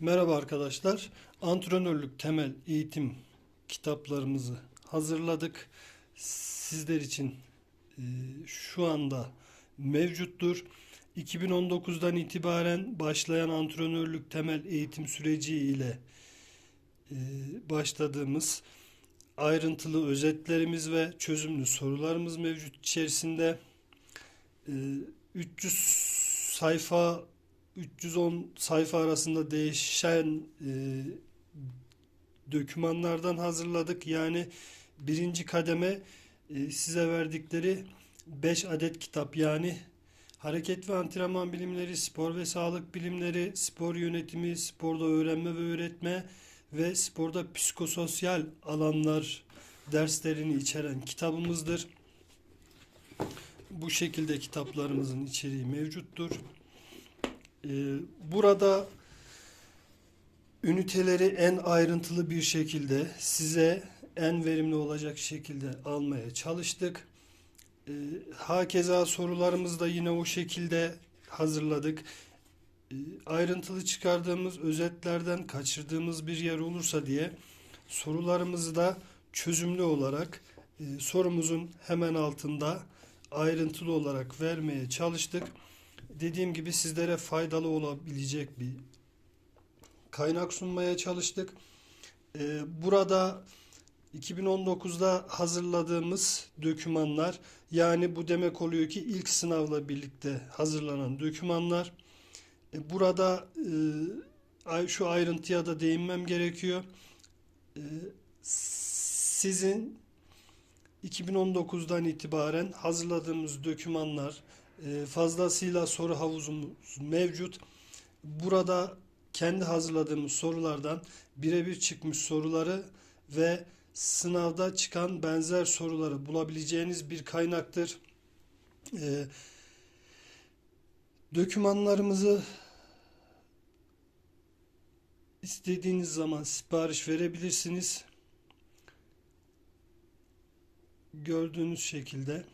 Merhaba arkadaşlar. Antrenörlük temel eğitim kitaplarımızı hazırladık. Sizler için e, şu anda mevcuttur. 2019'dan itibaren başlayan antrenörlük temel eğitim süreci ile e, başladığımız ayrıntılı özetlerimiz ve çözümlü sorularımız mevcut içerisinde. E, 300 sayfa 310 sayfa arasında değişen e, dokümanlardan hazırladık. Yani birinci kademe e, size verdikleri 5 adet kitap yani hareket ve antrenman bilimleri, spor ve sağlık bilimleri, spor yönetimi, sporda öğrenme ve öğretme ve sporda psikososyal alanlar derslerini içeren kitabımızdır. Bu şekilde kitaplarımızın içeriği mevcuttur. Ee, Burada üniteleri en ayrıntılı bir şekilde size en verimli olacak şekilde almaya çalıştık. Ee, Hakeza sorularımızı da yine o şekilde hazırladık. Ee, Ayrıntılı çıkardığımız özetlerden kaçırdığımız bir yer olursa diye sorularımızı da çözümlü olarak e, sorumuzun hemen altında ayrıntılı olarak vermeye çalıştık dediğim gibi sizlere faydalı olabilecek bir kaynak sunmaya çalıştık. Ee, burada 2019'da hazırladığımız dokümanlar yani bu demek oluyor ki ilk sınavla birlikte hazırlanan dokümanlar. E, Burada e, şu ayrıntıya da değinmem gerekiyor. E, Sizin 2019'dan itibaren hazırladığımız dokümanlar e, fazlasıyla soru havuzumuz mevcut. Burada kendi hazırladığımız sorulardan birebir çıkmış soruları ve sınavda çıkan benzer soruları bulabileceğiniz bir kaynaktır. E, dokümanlarımızı istediğiniz zaman sipariş verebilirsiniz. Gördüğünüz şekilde.